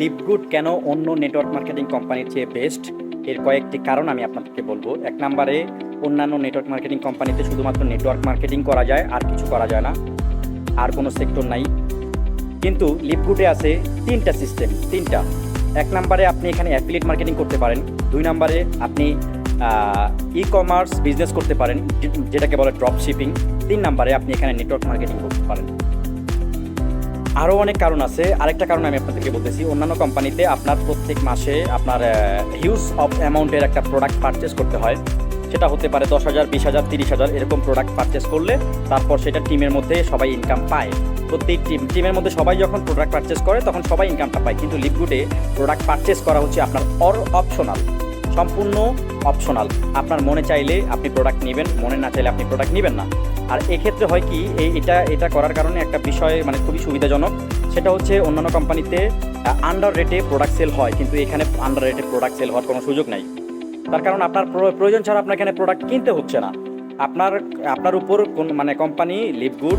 লিপগুড কেন অন্য network marketing কোম্পানির চেয়ে বেস্ট এর কয়েকটি কারণ আমি আপনাদেরকে বলব। এক নম্বরে, অন্যান্য নেটওয়ার্ক মার্কেটিং কোম্পানিতে শুধুমাত্র নেটওয়ার্ক মার্কেটিং করা যায়, আর কিছু করা যায় না। আর কোনো সেক্টর নাই। কিন্তু লিপগুডে আছে তিনটা সিস্টেম তিনটা। এক নম্বরে আপনি এখানে অ্যাফিলিয়েট মার্কেটিং করতে পারেন। দুই নম্বরে আপনি ই কমার্স বিজনেস করতে পারেন, যেটাকে বলে ড্রপ শিপিং তিন নম্বরে আপনি এখানে নেটওয়ার্ক মার্কেটিং করতে পারেন। আরও অনেক কারণ আছে। আরেকটা কারণ আমি আপনাদেরকে বলতেছি, অন্যান্য কোম্পানিতে আপনার প্রত্যেক মাসে আপনার হিউজ অফ অ্যামাউন্টের একটা প্রোডাক্ট পারচেস করতে হয়। সেটা হতে পারে দশ হাজার, বিশ হাজার, তিরিশ হাজার এরকম প্রোডাক্ট পারচেস করলে তারপর সেটা টিমের মধ্যে সবাই ইনকাম পায়। প্রত্যেক টিম টিমের মধ্যে সবাই যখন প্রোডাক্ট পারচেস করে, তখন সবাই ইনকামটা পায়। কিন্তু লিপগুডে প্রোডাক্ট পারচেস করা হচ্ছে আপনার অর অপশনাল সম্পূর্ণ অপশনাল আপনার মনে চাইলে আপনি প্রোডাক্ট নেবেন, মনে না চাইলে আপনি প্রোডাক্ট নেবেন না। আর এক্ষেত্রে হয় কি, এই এটা এটা করার কারণে একটা বিষয় মানে খুবই সুবিধাজনক, সেটা হচ্ছে অন্যান্য কোম্পানিতে আন্ডার রেটে প্রোডাক্ট সেল হয়, কিন্তু এখানে আন্ডার রেটে প্রোডাক্ট সেল হওয়ার কোনো সুযোগ নাই। তার কারণ আপনার প্র- প্রয়োজন ছাড়া আপনার এখানে প্রোডাক্ট কিনতে হচ্ছে না। আপনার আপনার উপর কোন মানে কোম্পানি লিপগুড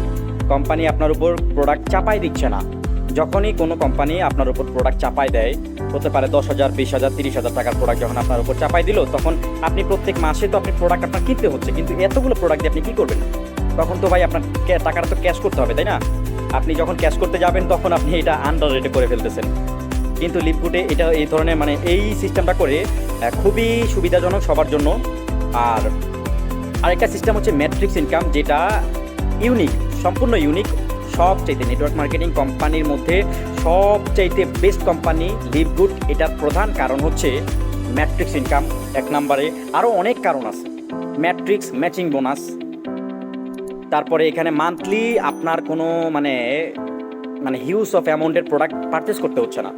কোম্পানি আপনার উপর প্রোডাক্ট চাপাই দিচ্ছে না। যখনই কোনো কোম্পানি আপনার উপর প্রোডাক্ট চাপাই দেয়, হতে পারে দশ হাজার, বিশ হাজার, তিরিশ হাজার টাকার প্রোডাক্ট যখন আপনার উপর চাপাই দিল, তখন আপনি প্রত্যেক মাসে তো আপনি প্রোডাক্ট আপনার কিনতে হচ্ছে, কিন্তু এতগুলো প্রোডাক্ট দিয়ে আপনি কী করবেন? তখন তো ভাই আপনার টাকাটা তো ক্যাশ করতে হবে, তাই না? আপনি যখন ক্যাশ করতে যাবেন, তখন আপনি এটা আন্ডার রেটে করে ফেলতেছেন। কিন্তু লিপগুডে এটা এই ধরনের মানে এই সিস্টেমটা করে খুবই সুবিধাজনক সবার জন্য। আর আরেকটা সিস্টেম হচ্ছে ম্যাট্রিক্স ইনকাম যেটা ইউনিক সম্পূর্ণ ইউনিক সবচাইতে নেটওয়ার্ক মার্কেটিং কোম্পানির মধ্যে সবচাইতে বেস্ট কোম্পানি লিপগুড এটার প্রধান কারণ হচ্ছে ম্যাট্রিক্স ইনকাম এক নম্বরে। আরও অনেক কারণ আছে। ম্যাট্রিক্স ম্যাচিং বোনাস তারপরে এখানে মান্থলি আপনার কোনো মানে মানে হিউজ অফ অ্যামাউন্টের প্রোডাক্ট পারচেস করতে হচ্ছে না।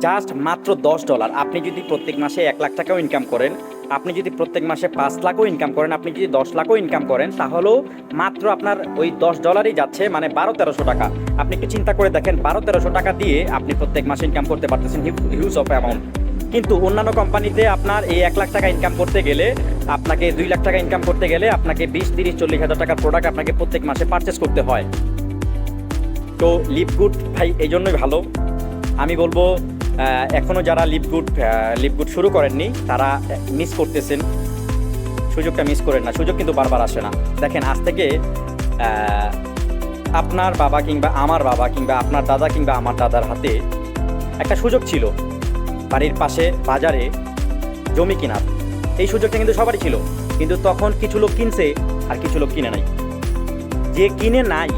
জাস্ট মাত্র দশ ডলার আপনি যদি প্রত্যেক মাসে এক লাখ টাকাও ইনকাম করেন আপনি যদি প্রত্যেক মাসে পাঁচ লাখও ইনকাম করেন, আপনি যদি দশ লাখও ইনকাম করেন, তাহলেও মাত্র আপনার ওই দশ ডলারই যাচ্ছে মানে বারো, তেরোশো টাকা। আপনি একটু চিন্তা করে দেখেন, বারো, তেরোশো টাকা দিয়ে আপনি প্রত্যেক মাসে ইনকাম করতে পারতেছেন হিউজ অফ অ্যামাউন্ট কিন্তু অন্যান্য কোম্পানিতে আপনার এই এক লাখ টাকা ইনকাম করতে গেলে, আপনাকে দুই লাখ টাকা ইনকাম করতে গেলে আপনাকে বিশ, তিরিশ, চল্লিশ হাজার টাকার প্রোডাক্ট আপনাকে প্রত্যেক মাসে পারচেস করতে হয়। তো লিপগুড ভাই, এই জন্যই ভালো। আমি বলব আহ, এখনও যারা লিপগুড লিপগুড শুরু করেননি তারা মিস করতেছেন। সুযোগটা মিস করেন না। সুযোগ কিন্তু বারবার আসে না। দেখেন আজ থেকে আপনার বাবা কিংবা আমার বাবা কিংবা আপনার দাদা কিংবা আমার দাদার হাতে একটা সুযোগ ছিল। বাড়ির পাশে বাজারে জমি কেনার। এই সুযোগটা কিন্তু সবারই ছিল। কিন্তু তখন কিছু লোক কিনছে আর কিছু লোক কিনে নাই। যে কিনে নাই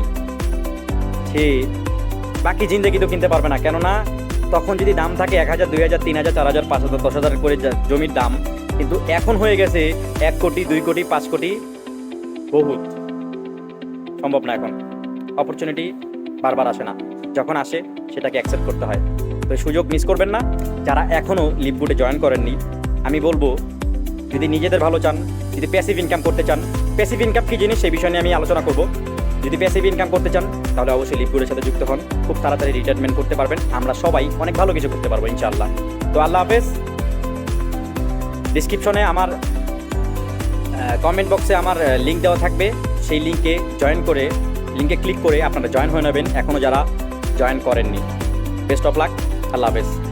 সে বাকি জিন্দগি তো কিনতে পারবে না। কেননা তখন যদি দাম থাকে এক হাজার, দুই হাজার, তিন হাজার, চার হাজার, পাঁচ হাজার, দশ হাজার করে জমির দাম, কিন্তু এখন হয়ে গেছে এক কোটি, দুই কোটি, পাঁচ কোটি, বহুত। সম্ভব না এখন। অপরচুনিটি বারবার আসে না। যখন আসে, সেটাকে অ্যাকসেপ্ট করতে হয়। তো সুযোগ মিস করবেন না। যারা এখনও লিপগুডে জয়েন করেননি, আমি বলব, যদি নিজেদের ভালো চান, যদি প্যাসিভ ইনকাম করতে চান প্যাসিভ ইনকাম কী জিনিস, সেই বিষয় নিয়ে আমি আলোচনা করব। যদি প্যাসিভ ইনকাম করতে চান, তাহলে অবশ্যই লিপগুডের সাথে যুক্ত হন। খুব তাড়াতাড়ি রিটায়ারমেন্ট করতে পারবেন। আমরা সবাই অনেক ভালো কিছু করতে পারব, ইনশাআল্লাহ। তো আল্লাহ হাফেজ। ডিসক্রিপশনে আমার কমেন্ট বক্সে আমার লিঙ্ক দেওয়া থাকবে। সেই লিঙ্কে জয়েন করে লিঙ্কে ক্লিক করে আপনারা জয়েন হয়ে নেবেন। এখনও যারা জয়েন করেননি। বেস্ট অফ লাক আল্লাহ হাফেজ।